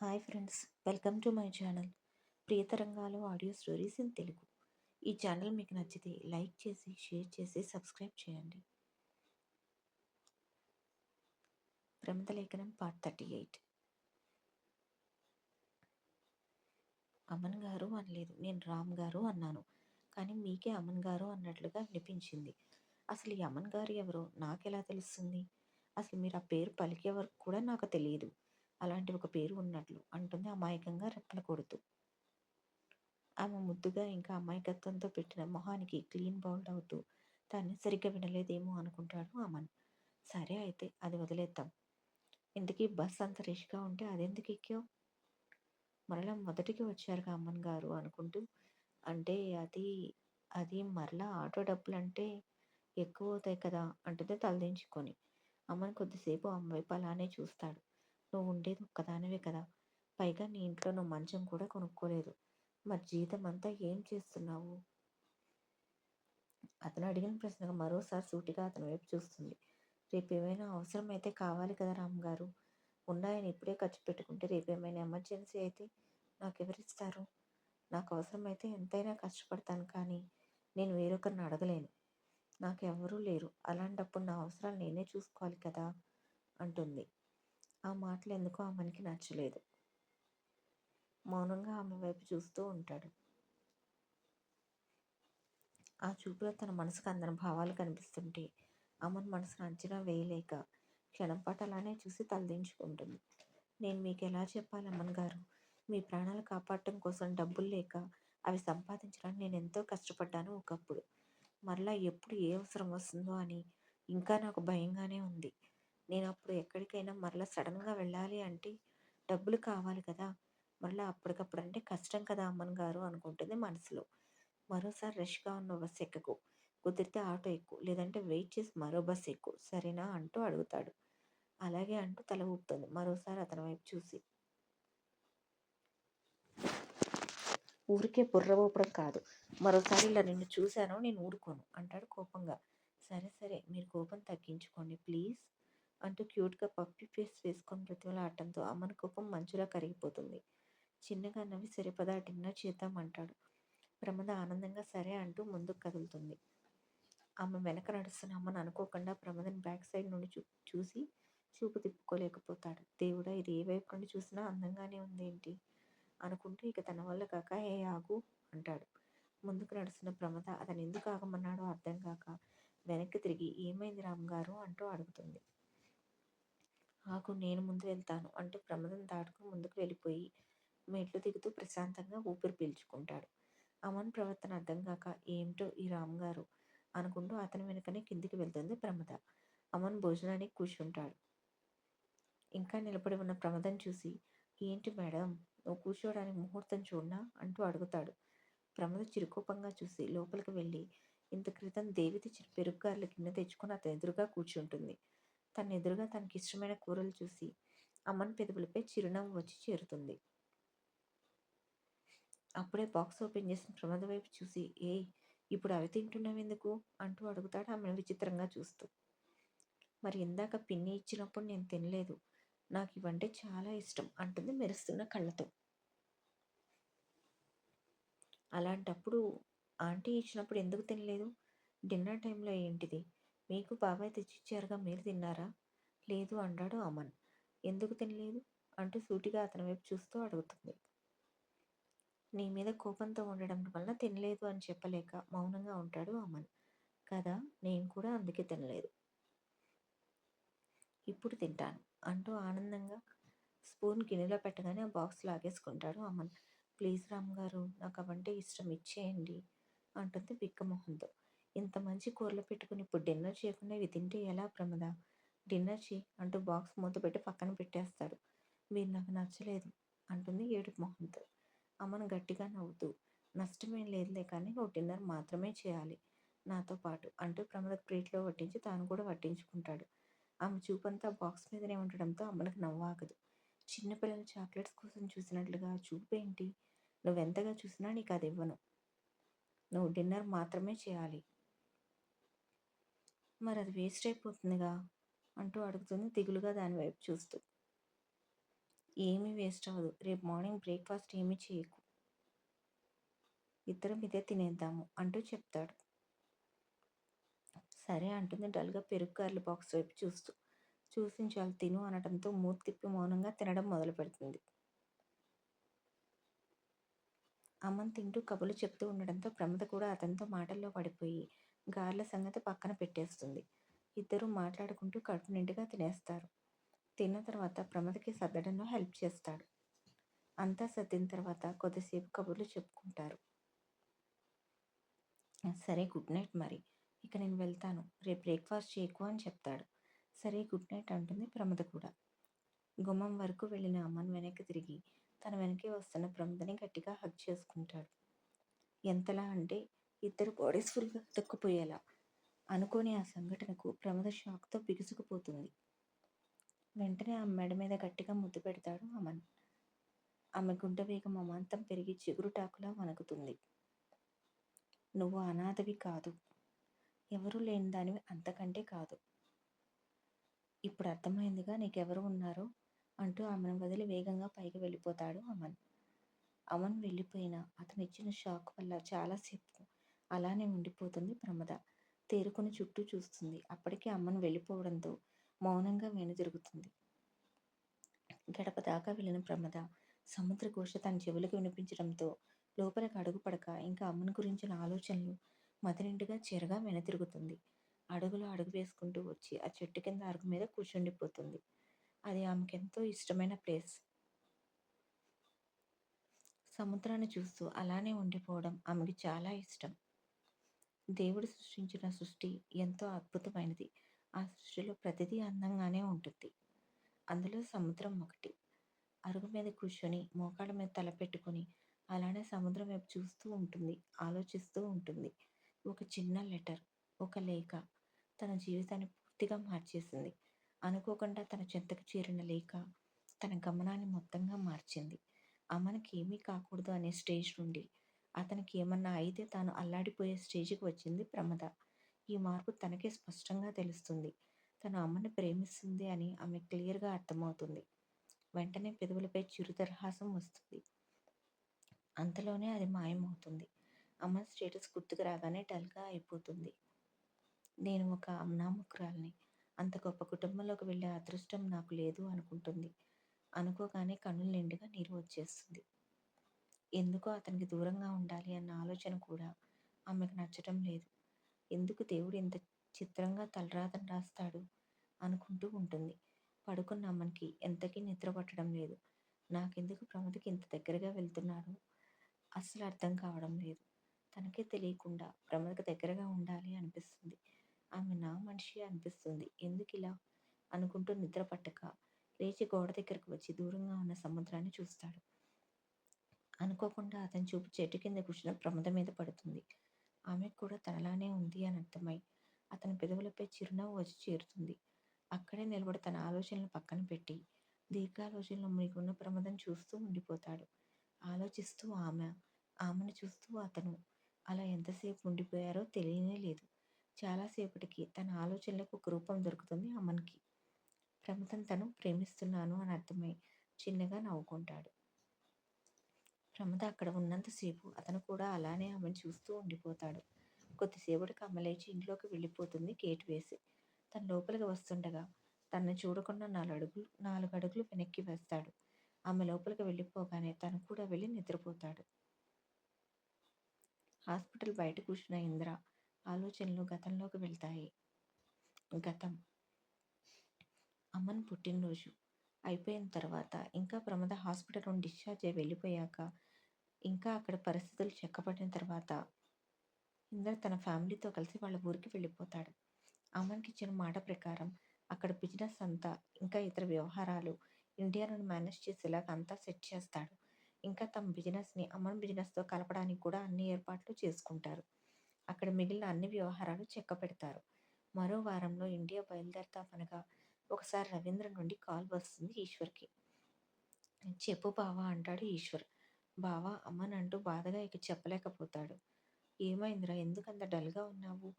Hi friends welcome to my channel. Priyatarangalu audio stories in Telugu. ఈ channel మీకు నచ్చితే like చేసి share చేసి సబ్స్క్రైబ్ చేయండి. ప్రమిత లేఖనం పార్ట్ థర్టీ ఎయిట్. అమన్ గారు అనలేదు. నేను రామ్ గారు అన్నాను. కానీ మీకే అమన్ గారు అన్నట్లుగా వినిపించింది అసలు ఈ అమన్ గారు ఎవరో నాకెలా తెలుస్తుంది? అసలు మీరు ఆ పేరు పలికే వరకు కూడా నాకు తెలియదు. అలాంటి ఒక పేరు ఉన్నట్లు అంటుంది. అమాయకంగా రెప్పలు కొడుతూ. ఆమె ముద్దుగా ఇంకా అమాయకత్వంతో పెట్టిన మొహానికి క్లీన్ బౌల్డ్ అవుతూ దాన్ని సరిగ్గా వినలేదేమో అనుకుంటాడు అమన్. సరే అయితే అది వదిలేద్దాం. ఇంతకీ బస్ అంత రిష్గా ఉంటే అదెందుకు ఎక్కావు? మరలా మొదటికి వచ్చారుగా అమ్మన్ గారు అనుకుంటూ. అంటే అది అది మరలా ఆటో డబ్బులు అంటే ఎక్కువ అవుతాయి కదా అంటుంది తలదించుకొని. అమ్మన్ కొద్దిసేపు అమ్మ వైపు అలానే చూస్తాడు. నువ్వు ఉండేది ఒక్కదానివే కదా! పైగా నీ ఇంట్లో నువ్వు మంచం కూడా కొనుక్కోలేదు. మరి జీతం అంతా ఏం చేస్తున్నావు? అతను అడిగిన ప్రశ్నకు మరోసారి సూటిగా అతని వైపు చూస్తుంది. రేపు ఏమైనా అవసరం అయితే కావాలి కదా రామ్ గారు ఉన్నాయని ఇప్పుడే ఖర్చు పెట్టుకుంటే రేపు ఏమైనా ఎమర్జెన్సీ అయితే నాకు ఎవరిస్తారు నాకు అవసరమైతే ఎంతైనా కష్టపడతాను కానీ నేను వేరొకరిని అడగలేను. నాకు ఎవరూ లేరు. అలాంటప్పుడు నా అవసరాలు నేనే చూసుకోవాలి కదా! అంటుంది. ఆ మాటలు ఎందుకో ఆమెకి నచ్చలేదు. మౌనంగా ఆమె వైపు చూస్తూ ఉంటాడు. ఆ చూపులో తన మనసుకు అందని భావాలు కనిపిస్తుంటే అమన్ మనసును అంచనా వేయలేక క్షణంపాటు అలానే చూసి తలదించుకుంటుంది. నేను మీకు ఎలా చెప్పాలి అమ్మన్ గారు? మీ ప్రాణాలు కాపాడటం కోసం డబ్బులు లేక అవి సంపాదించడానికి నేను ఎంతో కష్టపడ్డాను ఒకప్పుడు. మరలా ఎప్పుడు ఏ అవసరం వస్తుందో అని ఇంకా నాకు భయంగానే ఉంది. నేను అప్పుడు ఎక్కడికైనా మరలా సడన్గా వెళ్ళాలి అంటే డబ్బులు కావాలి కదా! మరలా అప్పటికప్పుడు అంటే కష్టం కదా అమ్మన్ గారు అనుకుంటుంది మనసులో. మరోసారి రష్గా ఉన్న బస్సు ఎక్కకు. కుదిరితే ఆటో ఎక్కు. లేదంటే వెయిట్ చేసి మరో బస్సు ఎక్కు. సరేనా? అంటూ అడుగుతాడు. అలాగే అంటూ తల ఊపుతుంది. మరోసారి అతని వైపు చూసి. ఊరికే బుర్ర ఊపడం కాదు. మరోసారి ఇలా నిన్ను చూశాను నేను ఊరుకోను అంటాడు కోపంగా. సరే సరే. మీరు కోపం తగ్గించుకోండి ప్లీజ్. అంటూ క్యూట్గా పప్పి ఫేస్ వేసుకొని బ్రతిమలాడటంతో అమ్మని కోపం మంచులా కరిగిపోతుంది. చిన్నగా నవ్వి సరిపదా డిన్నర్ చేద్దామంటాడు ప్రమద ఆనందంగా సరే అంటూ ముందుకు కదులుతుంది. ఆమె వెనక నడుస్తున్న అమ్మను అనుకోకుండా ప్రమదని బ్యాక్ సైడ్ నుండి చూ చూసి చూపు తిప్పుకోలేకపోతాడు. దేవుడా ఇది ఏ వైపు నుండి చూసినా అందంగానే ఉంది ఏంటి? అనుకుంటూ ఇక తన వల్ల కాక ఏ ఆగు అంటాడు. ముందుకు నడుస్తున్న ప్రమద అతను ఎందుకు ఆగమన్నాడో అర్థం కాక వెనక్కి తిరిగి ఏమైంది రామ్గారు అంటూ అడుగుతుంది. ఆగు నేను ముందు వెళ్తాను అంటూ ప్రమాదం దాటుకు ముందుకు వెళ్ళిపోయి మెట్లు దిగుతూ ప్రశాంతంగా ఊపిరి పీల్చుకుంటాడు. అమన్ ప్రవర్తన అర్థం కాక ఏమిటో ఈ రామ్ గారు అనుకుంటూ అతని వెనుకనే కిందికి వెళ్తుంది ప్రమద. అమన్ భోజనానికి కూర్చుంటాడు. ఇంకా నిలబడి ఉన్న ప్రమదం చూసి ఏంటి మేడం? నువ్వు కూర్చోవడానికి ముహూర్తం చూడనా? అంటూ అడుగుతాడు. ప్రమద చిరుకోపంగా చూసి లోపలికి వెళ్ళి ఇంత క్రితం దేవిత పెరుగు పెరుగ్గారుల గిన్నె తెచ్చుకొని అతని ఎదురుగా కూర్చుంటుంది. తన ఎదురుగా తనకి ఇష్టమైన కూరలు చూసి అమ్మన్ పెదవులపై చిరునవ్వు వచ్చి చేరుతుంది. అప్పుడే బాక్స్ ఓపెన్ చేసిన ప్రమాద వైపు చూసి ఏ ఇప్పుడు అవి తింటున్నావు ఎందుకు? అంటూ అడుగుతాడు ఆమెను విచిత్రంగా చూస్తూ. మరి ఇందాక పిన్ని ఇచ్చినప్పుడు నేను తినలేదు. నాకు ఇవంటే చాలా ఇష్టం అంటుంది మెరుస్తున్న కళ్ళతో. అలాంటప్పుడు ఆంటీ ఇచ్చినప్పుడు ఎందుకు తినలేదు? డిన్నర్ టైంలో ఏంటిది? మీకు బాబాయ్ తెచ్చిచ్చారుగా మీరు తిన్నారా? లేదు అన్నాడు అమన్. ఎందుకు తినలేదు? అంటూ సూటిగా అతని వైపు చూస్తూ అడుగుతుంది. నీ మీద కోపంతో ఉండడం వల్ల తినలేదు అని చెప్పలేక మౌనంగా ఉంటాడు అమన్. కదా నేను కూడా అందుకే తినలేదు. ఇప్పుడు తింటాను అంటూ ఆనందంగా స్పూన్ గిన్నెలో పెట్టగానే ఆ బాక్స్ లాగేసుకుంటాడు అమన్. ప్లీజ్ రామ్ గారు నాకు అవంటే ఇష్టం ఇచ్చేయండి అంటుంది బిక్కమోహన్తో ఇంత మంచి కూరలు పెట్టుకుని ఇప్పుడు డిన్నర్ చేయకుండా ఇవి తింటే ఎలా ప్రమద? డిన్నర్ చేయి అంటూ బాక్స్ మూత పెట్టి పక్కన పెట్టేస్తాడు. మీరు నాకు నచ్చలేదు అంటుంది ఏడుపు మొహంతో. అమ్మను గట్టిగా నవ్వుతూ నష్టమేం లేదులే కానీ నువ్వు డిన్నర్ మాత్రమే చేయాలి నాతో పాటు అంటూ ప్రమద ప్లేట్లో వడ్డించి తాను కూడా వడ్డించుకుంటాడు. ఆమె చూపంతా బాక్స్ మీదనే ఉండడంతో అమ్మకి నవ్వాగదు చిన్నపిల్లల చాక్లెట్స్ కోసం చూసినట్లుగా చూపేంటి నువ్వెంతగా చూసినా నీకు అది ఇవ్వను. నువ్వు డిన్నర్ మాత్రమే చేయాలి. మరి అది వేస్ట్ అయిపోతుందిగా అంటూ అడుగుతుంది దిగులుగా దానివైపు చూస్తూ. ఏమీ వేస్ట్ అవ్వదు. రేపు మార్నింగ్ బ్రేక్ఫాస్ట్ ఏమీ చేయకు. ఇద్దరం ఇదే తినేద్దాము అంటూ చెప్తాడు. సరే అంటుంది డల్గా పెరుగు కర్రల బాక్స్ వైపు చూస్తూ. చూసి తిను అనడంతో మూతి తిప్పి మౌనంగా తినడం మొదలు పెడుతుంది. అమ్మని తింటూ కబులు చెప్తూ ఉండడంతో ప్రమద కూడా అతనితో మాటల్లో పడిపోయి గార్ల సంగతి పక్కన పెట్టేస్తుంది. ఇద్దరు మాట్లాడుకుంటూ కడుపు నిండుగా తినేస్తారు. తిన్న తర్వాత ప్రమదకి సర్దడంలో హెల్ప్ చేస్తాడు. అంతా సర్దిన తర్వాత కొద్దిసేపు కబుర్లు చెప్పుకుంటారు. సరే గుడ్ నైట్ మరి. ఇక నేను వెళ్తాను. రేపు బ్రేక్ఫాస్ట్ చేయకు అని చెప్తాడు. సరే గుడ్ నైట్ అంటుంది ప్రమద కూడా. గుమ్మం వరకు వెళ్ళిన అమ్మను వెనక్కి తిరిగి తన వెనకే వస్తున్న ప్రమదని గట్టిగా హగ్ చేసుకుంటాడు. ఎంతలా అంటే ఇద్దరు బాడీస్ ఫుల్గా తొక్కుపోయేలా అనుకోని ఆ సంఘటనకు ప్రమద షాక్తో బిగుసుకుపోతుంది. వెంటనే ఆ మెడ మీద గట్టిగా ముద్దు పెడతాడు అమన్. ఆమె గుండె వేగం అమాంతం పెరిగి చిగురుటాకులా వణుకుతుంది. నువ్వు అనాథవి కాదు. ఎవరు లేని దానివి అంతకంటే కాదు. ఇప్పుడు అర్థమైందిగా నీకెవరు ఉన్నారో అంటూ ఆమెను వదిలి వేగంగా పైకి వెళ్ళిపోతాడు అమన్. అమన్ వెళ్ళిపోయినా అతను ఇచ్చిన షాక్ వల్ల చాలాసేపు అలానే ఉండిపోతుంది ప్రమద. తేరుకుని చుట్టూ చూస్తుంది. అప్పటికే అమ్మను వెళ్ళిపోవడంతో మౌనంగా వెనుదిరుగుతుంది గడప దాకా వెళ్ళిన ప్రమద సముద్ర ఘోష తన చెవులకు వినిపించడంతో లోపలికి అడుగుపడక ఇంకా అమ్మను గురించిన ఆలోచనలు మదినిండుగా చెరగా వెనతిరుగుతుంది అడుగులో అడుగు వేసుకుంటూ వచ్చి ఆ చెట్టు కింద అరుగు మీద కూర్చుండిపోతుంది. అది ఆమెకు ఎంతో ఇష్టమైన ప్లేస్. సముద్రాన్ని చూస్తూ అలానే ఉండిపోవడం ఆమెకి చాలా ఇష్టం. దేవుడు సృష్టించిన సృష్టి ఎంతో అద్భుతమైనది. ఆ సృష్టిలో ప్రతిదీ అందంగానే ఉంటుంది. అందులో సముద్రం ఒకటి. అరుగు మీద కూర్చొని మోకాళ్ళ మీద తల పెట్టుకొని అలానే సముద్రం వైపు చూస్తూ ఉంటుంది ఆలోచిస్తూ ఉంటుంది. ఒక చిన్న లెటర్ ఒక లేఖ తన జీవితాన్ని పూర్తిగా మార్చేసింది. అనుకోకుండా తన చెంతకు చేరిన లేఖ తన గమనాన్ని మొత్తంగా మార్చింది. అమ్మనికి ఏమీ కాకూడదు అనే స్టేజ్ నుండి అతనికి ఏమన్నా అయితే తాను అల్లాడిపోయే స్టేజ్కి వచ్చింది ప్రమద. ఈ మార్పు తనకే స్పష్టంగా తెలుస్తుంది. తన అమ్మని ప్రేమిస్తుంది అని ఆమె క్లియర్గా అర్థమవుతుంది. వెంటనే పెదవులపై చిరుదరహాసం వస్తుంది. అంతలోనే అది మాయమవుతుంది. అమ్మ స్టేటస్ గుర్తుకు రాగానే డల్గా అయిపోతుంది. నేను ఒక అమ్నాముకురాల్ని అంత గొప్ప కుటుంబంలోకి వెళ్ళే అదృష్టం నాకు లేదు అనుకుంటుంది. అనుకోగానే కన్నుల నిండుగా నీరు వచ్చేస్తుంది. ఎందుకో అతనికి దూరంగా ఉండాలి అన్న ఆలోచన కూడా ఆమెకు నచ్చటం లేదు. ఎందుకు దేవుడు ఇంత చిత్రంగా తలరాతను రాస్తాడు అనుకుంటూ ఉంటుంది. పడుకున్న అమ్మకి ఎంతకీ నిద్ర పట్టడం లేదు. నాకెందుకు ప్రమదకి ఇంత దగ్గరగా వెళ్తున్నాడు? అస్సలు అర్థం కావడం లేదు. తనకే తెలియకుండా ప్రమదకు దగ్గరగా ఉండాలి అనిపిస్తుంది. ఆమె నా మనిషి అనిపిస్తుంది. ఎందుకు ఇలా? అనుకుంటూ నిద్ర పట్టక లేచి గోడ దగ్గరకు వచ్చి దూరంగా ఉన్న సముద్రాన్ని చూస్తాడు. అనుకోకుండా అతని చూపు చెట్టు కింద కూర్చున్న ప్రమద మీద పడుతుంది. ఆమెకు కూడా తనలానే ఉంది అని అర్థమై అతని పెదవులపై చిరునవ్వు వచ్చి చేరుతుంది. అక్కడే నిలబడి తన ఆలోచనలు పక్కన పెట్టి దీర్ఘాలోచనలో మునిగున్న ప్రమదం చూస్తూ ఉండిపోతాడు. ఆలోచిస్తూ ఆమె ఆమెను చూస్తూ అతను అలా ఎంతసేపు ఉండిపోయారో తెలియనే లేదు. చాలాసేపటికి తన ఆలోచనలకు ఒక రూపం దొరుకుతుంది అమ్మనికి ప్రమదం తను ప్రేమిస్తున్నాను అని అర్థమై చిన్నగా నవ్వుకుంటాడు. ప్రమద అక్కడ ఉన్నంతసేపు అతను కూడా అలానే ఆమెను చూస్తూ ఉండిపోతాడు. కొద్దిసేపటికి అమ్మ లేచి ఇంట్లోకి వెళ్ళిపోతుంది గేట్ వేసి. తన లోపలికి వస్తుండగా తనను చూడకుండా నాలుగు అడుగులు నాలుగు అడుగులు వెనక్కి వేస్తాడు. ఆమె లోపలికి వెళ్ళిపోగానే తను కూడా వెళ్ళి నిద్రపోతాడు. హాస్పిటల్ బయట కూర్చున్న ఇంద్ర ఆలోచనలు గతంలోకి వెళ్తాయి. గతం. అమ్మన్ పుట్టినరోజు. అయిపోయిన తర్వాత ఇంకా ప్రమద హాస్పిటల్ నుండి డిశ్చార్జ్ అయి వెళ్ళిపోయాక ఇంకా అక్కడ పరిస్థితులు చెక్కబడిన తర్వాత ఇందర్ తన ఫ్యామిలీతో కలిసి వాళ్ళ ఊరికి వెళ్ళిపోతాడు. అమ్మన్కి ఇచ్చిన మాట ప్రకారం అక్కడ బిజినెస్ అంతా ఇంకా ఇతర వ్యవహారాలు ఇండియాను మేనేజ్ చేసేలాగా అంతా సెట్ చేస్తాడు. ఇంకా తమ బిజినెస్ని అమ్మన్ బిజినెస్తో కలపడానికి కూడా అన్ని ఏర్పాట్లు చేసుకుంటారు. అక్కడ మిగిలిన అన్ని వ్యవహారాలు చెక్క పెడతారు మరో వారంలో ఇండియా బయలుదేరతామనగా ఒకసారి రవీంద్ర నుండి కాల్ వస్తుంది ఈశ్వర్కి. చెప్పు బావా అంటాడు ఈశ్వర్. బావా అమ్మనంటూ బాధగా ఇక చెప్పలేకపోతాడు. ఏమైందిరా? ఎందుకంత డల్గా ఉన్నావు?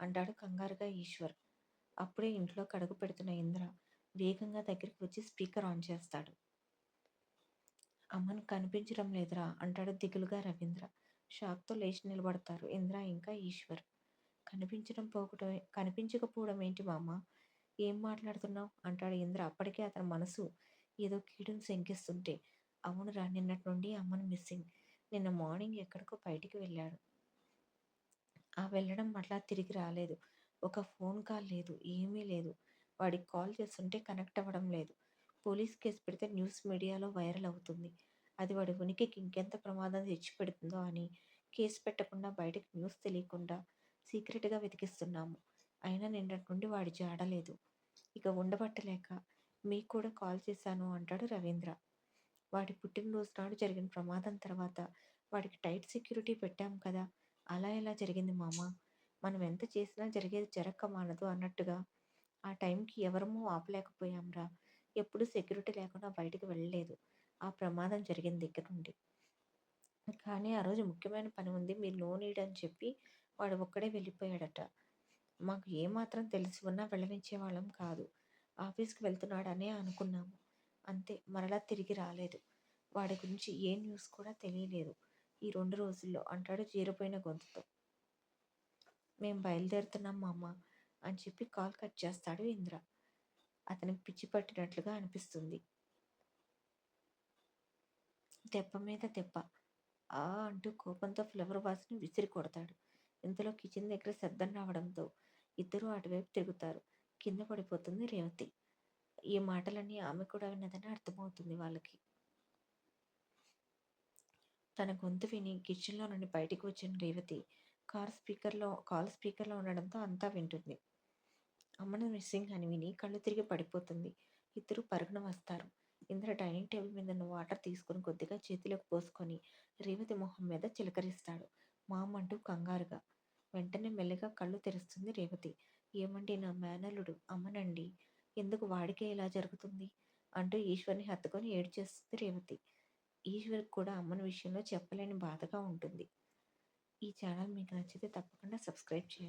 అంటాడు కంగారుగా ఈశ్వర్. అప్పుడే ఇంట్లో కడుగు పెడుతున్న ఇంద్ర వేగంగా దగ్గరికి వచ్చి స్పీకర్ ఆన్ చేస్తాడు. అమ్మను కనిపించడం లేదురా అంటాడు దిగులుగా రవీంద్ర. షాక్తో లేచి నిలబడతారు ఇంద్ర ఇంకా ఈశ్వర్. కనిపించడం పోకటమే కనిపించకపోవడం ఏంటి మామ? ఏం మాట్లాడుతున్నావు? అంటాడు ఇంద్ర. అప్పటికే అతని మనసు ఏదో కీడును శంకిస్తుంటే. అవునురా నిన్నటి నుండి అమ్మను మిస్సింగ్. నిన్న మార్నింగ్ ఎక్కడికో బయటికి వెళ్ళాడు. ఆ వెళ్ళడం మళ్ళా తిరిగి రాలేదు. ఒక ఫోన్ కాల్ లేదు ఏమీ లేదు. వాడికి కాల్ చేస్తుంటే కనెక్ట్ అవ్వడం లేదు. పోలీస్ కేసు పెడితే న్యూస్ మీడియాలో వైరల్ అవుతుంది. అది వాడి ఉనికికి ఇంకెంత ప్రమాదం తెచ్చిపెడుతుందో అని కేసు పెట్టకుండా బయటకు న్యూస్ తెలియకుండా సీక్రెట్గా వెతికిస్తున్నాము. అయినా నిన్నటి నుండి వాడి జాడలేదు. ఇక ఉండబట్టలేక మీకు కూడా కాల్ చేశాను అంటాడు రవీంద్ర. వాడి పుట్టినరోజు నాడు జరిగిన ప్రమాదం తర్వాత వాడికి టైట్ సెక్యూరిటీ పెట్టాం కదా అలా ఎలా జరిగింది మామ? మనం ఎంత చేసినా జరిగేది జరక్క మానదు అన్నట్టుగా. ఆ టైంకి ఎవరమూ ఆపలేకపోయాంరా ఎప్పుడు సెక్యూరిటీ లేకుండా బయటికి వెళ్ళలేదు. ఆ ప్రమాదం జరిగిన దగ్గర నుండి. కానీ ఆ రోజు ముఖ్యమైన పని ఉంది మీరు నో నీడ్ అని చెప్పి వాడు ఒక్కడే వెళ్ళిపోయాడట. మాకు ఏమాత్రం తెలిసి ఉన్నా వెళ్ళనిచ్చే వాళ్ళం కాదు. ఆఫీస్కి వెళ్తున్నాడనే అనుకున్నాము. అంతే మరలా తిరిగి రాలేదు. వాడి గురించి ఏ న్యూస్ కూడా తెలియలేదు. ఈ రెండు రోజుల్లో అంటాడు జీరిపోయిన గొంతుతో. మేము బయలుదేరుతున్నాం మామ అని చెప్పి కాల్ కట్ చేస్తాడు ఇంద్ర. అతనికి పిచ్చి పట్టినట్లుగా అనిపిస్తుంది. దెబ్బ మీద దెబ్బ ఆ అంటూ కోపంతో ఫ్లవర్ వాస్ని విసిరి కొడతాడు. ఇంతలో కిచెన్ దగ్గర శబ్దం రావడంతో ఇద్దరూ అటువైపు తిరుగుతారు. కింద పడిపోతుంది రేవతి. ఈ మాటలన్నీ ఆమె కూడా విన్నదని అర్థమవుతుంది వాళ్ళకి. తన గొంతు విని కిచెన్లో నుండి బయటికి వచ్చిన రేవతి కార్ స్పీకర్లో కాల్ స్పీకర్లో ఉండడంతో అంతా వింటుంది. అమ్మను మిస్సింగ్ అని విని కళ్ళు తిరిగి పడిపోతుంది. ఇద్దరు పరుగున వస్తారు. ఇంద్ర డైనింగ్ టేబుల్ మీద ఉన్న వాటర్ తీసుకుని కొద్దిగా చేతిలోకి పోసుకొని రేవతి మొహం మీద చిలకరిస్తాడు. మామంటూ కంగారుగా. వెంటనే మెల్లగా కళ్ళు తెరుస్తుంది రేవతి. ఏమండి నా మేనల్లుడు? అమ్మనండి. ఎందుకు వాడికే ఇలా జరుగుతుంది? అంటూ ఈశ్వర్ని హత్తుకొని ఏడ్చేస్తుంది రేవతి. ఈశ్వర్ కూడా అమ్మని విషయంలో చెప్పలేని బాధగా ఉంటుంది. ఈ ఛానల్ మీకు నచ్చితే తప్పకుండా సబ్స్క్రైబ్ చేయండి.